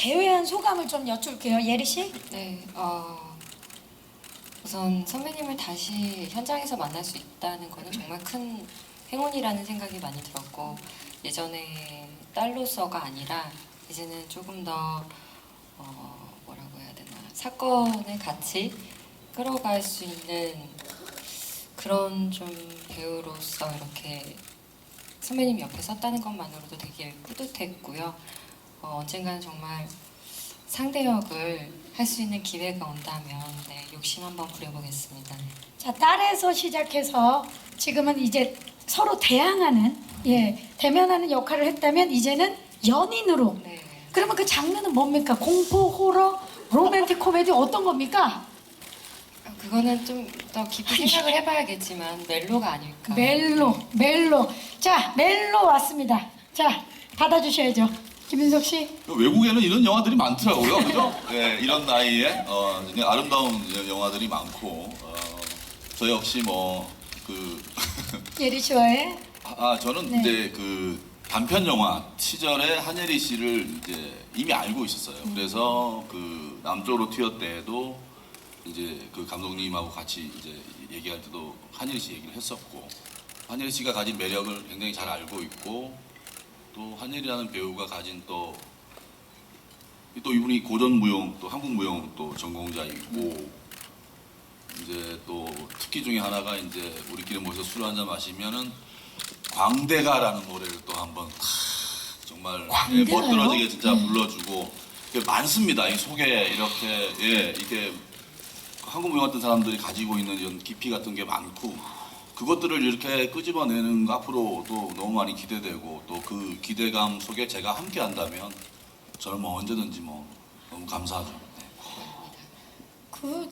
제외한 소감을 좀 여쭐게요. 예리 씨. 네, 어, 우선 선배님을 다시 현장에서 만날 수 있다는 거는 정말 큰 행운이라는 생각이 많이 들었고 예전에 딸로서가 아니라 이제는 조금 더 어, 뭐라고 해야 되나 사건을 같이 끌어갈 수 있는 그런 좀 배우로서 이렇게 선배님 옆에 섰다는 것만으로도 되게 뿌듯했고요. 어, 언젠가는 정말 상대 역을 할 수 있는 기회가 온다면 네, 욕심 한번 부려보겠습니다. 네. 자, 딸에서 시작해서 지금은 이제 서로 대항하는 예, 대면하는 역할을 했다면 이제는 연인으로. 네. 그러면 그 장르는 뭡니까? 공포, 호러, 로맨틱 코미디 어떤 겁니까? 아, 그거는 좀 더 깊이 생각을 해봐야겠지만 멜로가 아닐까. 멜로, 멜로. 자, 멜로 왔습니다. 자, 받아주셔야죠. 김윤석 씨. 외국에는 이런 영화들이 많더라고요, 그죠? 예, 이런 나이에 어, 아름다운 영화들이 많고 어, 저 역시 뭐그 예리 씨와의 아 저는 네. 이제 그 단편 영화 시절에 한예리 씨를 이제 이미 알고 있었어요. 그래서 그 남쪽으로 튀어 때도 이제 그 감독님하고 같이 이제 얘기할 때도 한예리 씨 얘기를 했었고 한예리 씨가 가진 매력을 굉장히 잘 알고 있고 또 한예리라는 배우가 가진 또 또 이분이 고전 무용 또 한국 무용 또 전공자이고 이제 또 특기 중에 하나가 이제 우리끼리 모여서 술 한잔 마시면은 광대가라는 노래를 또 한번 탁 정말 예? 멋들어지게 진짜 네. 불러주고 많습니다. 이 속에 이렇게 예 이게 한국 무용 같은 사람들이 가지고 있는 이런 깊이 같은 게 많고 그것들을 이렇게 끄집어내는 거 앞으로도 너무 많이 기대되고 또 그 기대감 속에 제가 함께 한다면 저는 뭐 언제든지 뭐 너무 감사하죠. 네. 그